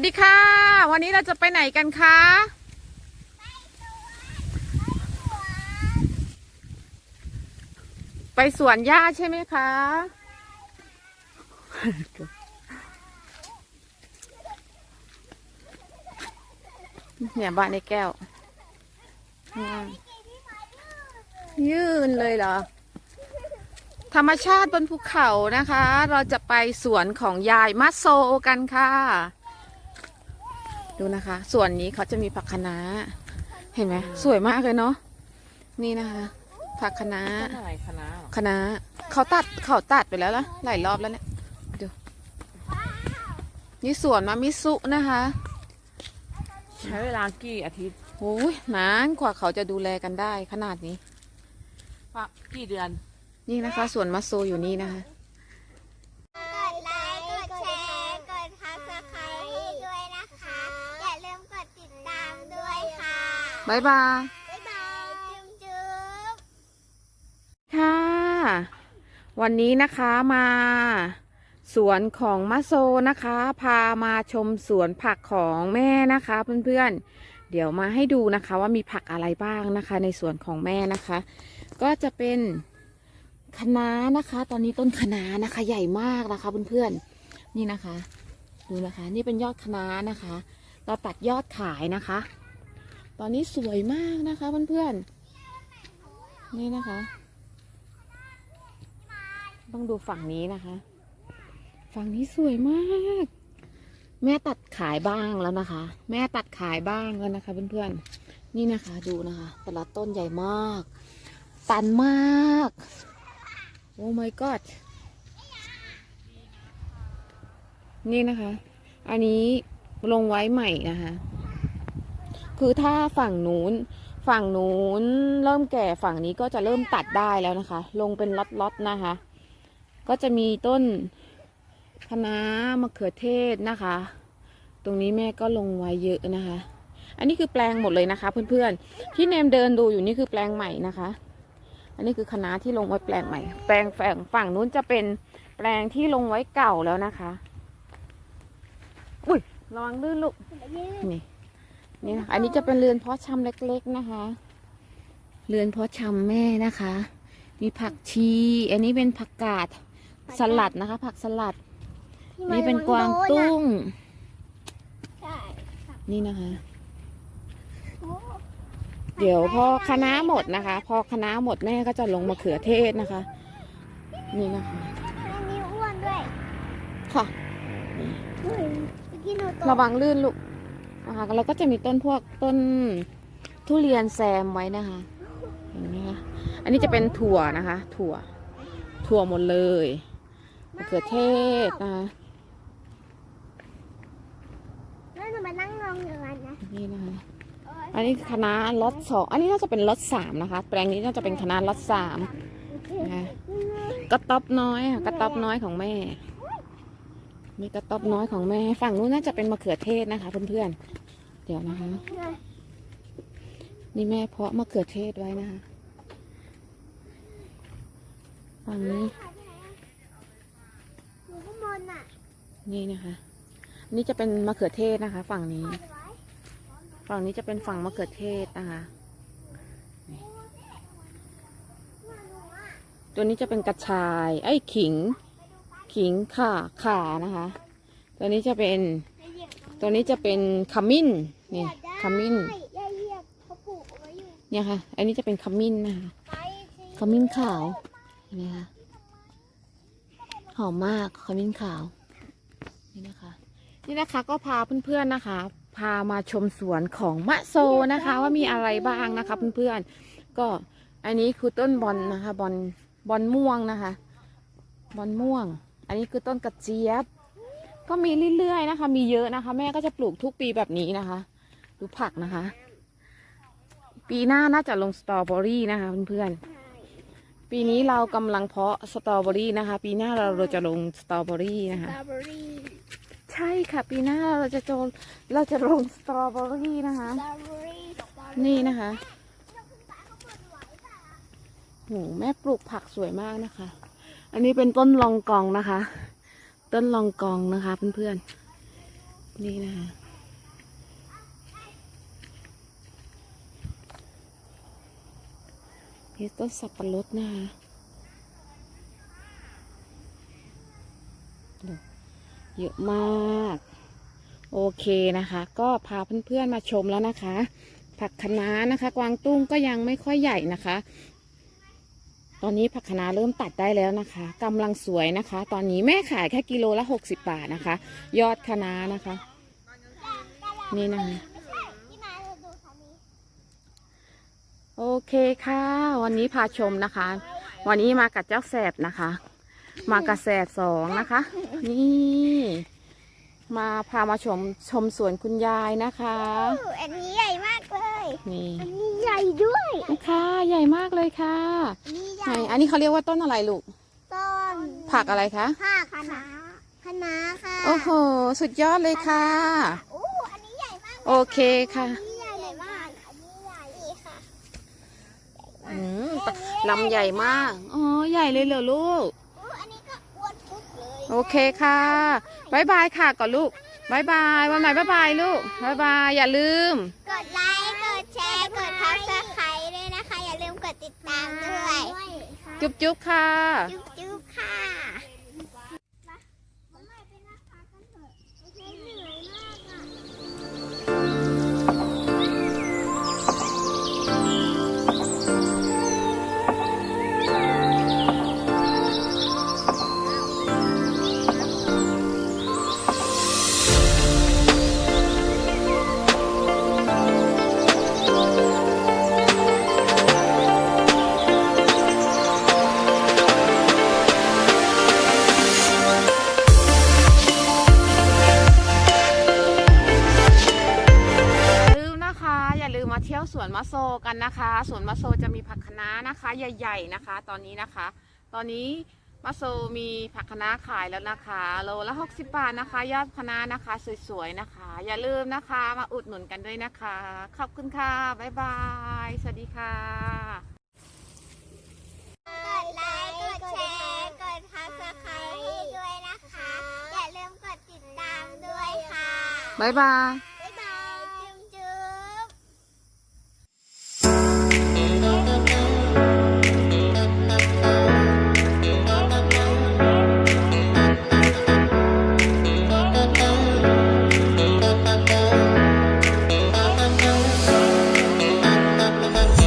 วัสดีค่ะ วันนี้เราจะไปไหนกันคะไปสวนหญ้าใช่ไหมคะ เนี่ยบ้านในแก้ว ยื่นเลยเหรอ ธรรมชาติบนภูเขานะคะ เราจะไปสวนของยายมาโซกันค่ะ ดูนะคะสวนนี้เขาจะมีผักคะน้า เห็นไหมสวยมากเลยเนาะนี่นะคะ ผักคะน้าต้นอะไรคะน้าเหรอคะน้าเขาตัดเขาตัดไปแล้วละหลายรอบแล้วเนี่ยดูนี่สวนมามิสุนะคะใช้เวลากี่อาทิตย์โอ้ยนานกว่าเขาจะดูแลกันได้ขนาดนี้ ว่ากี่เดือน นี่นะคะสวนมาโซอยู่นี่นะคะ กดไลค์ กดแชร์ กดซับสไครต์ด้วยนะคะ อย่าลืมกดติดตามด้วยค่ะ บ๊ายบาย บ๊ายบายจุ๊บจุ๊บค่ะ วันนี้นะคะมา สวนของมะโซนะคะ พามาชมสวนผักของแม่นะคะ เพื่อนๆ เดี๋ยวมาให้ดูนะคะว่ามีผักอะไรบ้างนะคะ ในสวนของแม่นะคะ ก็จะเป็นคะน้านะคะ ตอนนี้ต้นคะน้านะคะ ใหญ่มากนะคะเพื่อนๆ นี่นะคะ ดูนะคะ นี่เป็นยอดคะน้านะคะ เราตัดยอดขายนะคะ ตอนนี้สวยมากนะคะเพื่อนๆ นี่นะคะ ต้องดูฝั่งนี้นะคะ ฝั่งนี้สวยมาก แม่ตัดขายบ้างแล้วนะคะ แม่ตัดขายบ้างแล้วนะคะเพื่อนๆ นี่นะคะดูนะคะ แต่ละต้นใหญ่มาก ตันมาก โอ้ my god นี่นะคะ อันนี้ลงไว้ใหม่นะคะ คือถ้าฝั่งนู้น ฝั่งนู้นเริ่มแก่ฝั่งนี้ก็จะเริ่มตัดได้แล้วนะคะ ลงเป็นล็อตๆนะคะ ก็จะมีต้นคะน้ามะเขือเทศนะคะ ตรงนี้แม่ก็ลงไว้เยอะนะคะ อันนี้คือแปลงหมดเลยนะคะ เพื่อนๆ ที่เนมเดินดูอยู่นี่คือแปลงใหม่นะคะ อันนี้คือคะน้าที่ลงไว้แปลงใหม่ แปลงฝั่งฝั่งนู้นจะเป็นแปลงที่ลงไว้เก่าแล้วนะคะ อุ้ยระวังลื่นลูกนี่ นี่นะคะอันนี้จะเป็นเรือนเพาะชำเล็ก ๆนะคะ เรือนเพาะชำแม่นะคะ มีผักชี อันนี้เป็นผักกาดสลัดนะคะ ผักสลัด นี่เป็นกวางตุ้งใช่นี่นะคะ เดี๋ยวพอคณะน้าหมดนะคะ พอคณะน้าหมดแม่ก็จะลงมะเขือเทศนะคะ นี่นะคะมันมีอ้วนด้วย ค่ะเฮ้ยเมื่อกี้หนูตระกวังลื่นลูก นะคะแล้วก็จะมีต้นพวกต้นทุเรียนแซมไว้นะคะเห็นไหมคะอันนี้จะเป็นถั่วนะคะ ถั่ว ถั่วหมดเลยมะเขือเทศนะคะแล้วหนูมานั่งงงอยู่นั้นนะนี่นะคะโอ๊ยอันนี้คณะรถสองอันนี้น่าจะเป็นรถสามนะคะ แปลงนี้น่าจะเป็นคณะรถสามนะคะกระต๊อบน้อยค่ะกระต๊อบน้อยของแม่มีกระต๊อบน้อยของแม่ ฝั่งนู้นน่าจะเป็นมะเขือเทศนะคะเพื่อนๆ เดี๋ยวนะคะ นี่แม่เพาะมะเขือเทศไว้นะคะฝั่งนี้หนูข้างบนน่ะนี่นะคะ นี่จะเป็นมะเขือเทศนะคะ ฝั่งนี้ ฝั่งนี้จะเป็นฝั่งมะเขือเทศนะคะนี่ตัวนี้จะเป็นกระชาย ไอ้ยขิง ขิงข่าข่านะคะ ตัวนี้จะเป็น ตัวนี้จะเป็นขมิ้น นี่ขมิ้นยายเหยียบเขาปลูกเอาไว้อยู่เนี่ยค่ะ อันนี้จะเป็นขมิ้นนะคะไปสิขมิ้นขาวเห็นไหมคะหอมมากขมิ้นขาวนี่นะคะ นี่นะคะก็พาเพื่อนๆนะคะ พามาชมสวนของมะโซนะคะ ว่ามีอะไรบ้างนะคะเพื่อนๆก็อันนี้คือต้นบอลนะคะบอลบอลม่วงนะคะ บอลม่วง อันนี้คือต้นกระเจี๊ยบ ก็มีเรื่อยๆนะคะ มีเยอะนะคะ แม่ก็จะปลูกทุกปีแบบนี้นะคะ ดูผักนะคะ ปีหน้าน่าจะลงสตรอเบอรี่นะคะเพื่อนๆ ปีนี้เรากำลังเพาะสตรอเบอรี่นะคะ ปีหน้าเราเราจะลงสตรอเบอรี่นะสคะตรอเบอรี่ใช่ค่ะ ปีหน้าเราจะโจเราจะลงสตรอเบอรี่นะคะสตรอเบอรี่สตรอเบอรี่นี่นะคะโหแม่ปลูกผักสวยมากนะคะ อันนี้เป็นต้นลองกองนะคะ ต้นลองกองนะคะเพื่อนนี่นะคะ นี่ต้นสับปะรดนะคะเยอะมาก โอเคนะคะ ก็พาเพื่อนๆมาชมแล้วนะคะ ผักคะน้านะคะ กวางตุ้งก็ยังไม่ค่อยใหญ่นะคะ ตอนนี้ผักคะน้าเริ่มตัดได้แล้วนะคะกำลังสวยนะคะ ตอนนี้แม่ขายแค่กิโลละ60บาทนะคะ ยอดคะน้านะคะ นี่นะคะ ที่มาเราดูค่ะนี้ โอเคค่ะ วันนี้พาชมนะคะ วันนี้มากับเจ้าแสบนะคะ มากับแสบสองนะคะ นี่ มาพามาชมชมสวนคุณยายนะคะอู้อันนี้ใหญ่มากเลยนี่อันนี้ใหญ่ด้วยค่ะใหญ่มากเลยค่ะอันนี้ใหไหนญ่อันนี้เขาเรียกว่าต้นอะไรลูก ต้นผักอะไรคะ ผักคะน้าคะน้าค่ะโอ้โห สุดยอดเลยค่ะ อู้อันนี้ใหญ่มากลยโอเคค่ะ อันนี้ใหญ่มาก อันนี้ใหญ่นี่ค่ะ อืมลำใหญ่มาก อ๋อ ใหญ่เลยเหรอลูกอู้อันนี้ก็อ้วนปุ๊บเลยโอเคค่ะบายบายค่ะก่อนลูกบายบายวันไหนบายบายลูกบายบายอย่าลืม กดไลค์ กดแชร์ กดทักสไครต์ด้วยนะคะ อย่าลืมกดติดตามด้วย จุ๊บจุ๊บค่ะ จุ๊บจุ๊บค่ะ อย่าลืมมาเที่ยวสวนมะโซกันนะคะ สวนมะโซจะมีผักคะน้านะคะ ใหญ่ ๆนะคะ ตอนนี้นะคะ ตอนนี้มะโซมีผักคะน้าขายแล้วนะคะ โลละ 60 บาทนะคะ ยอดคะน้านะคะสวยๆนะคะ อย่าลืมนะคะมาอุดหนุนกันด้วยนะคะ ขอบคุณค่ะบ๊ายบายสวัสดีค่ะกดไลค์กดแชร์กดทักสไครต์ด้วยนะคะ อย่าลืมกดติดตามด้วยค่ะบ๊ายบาย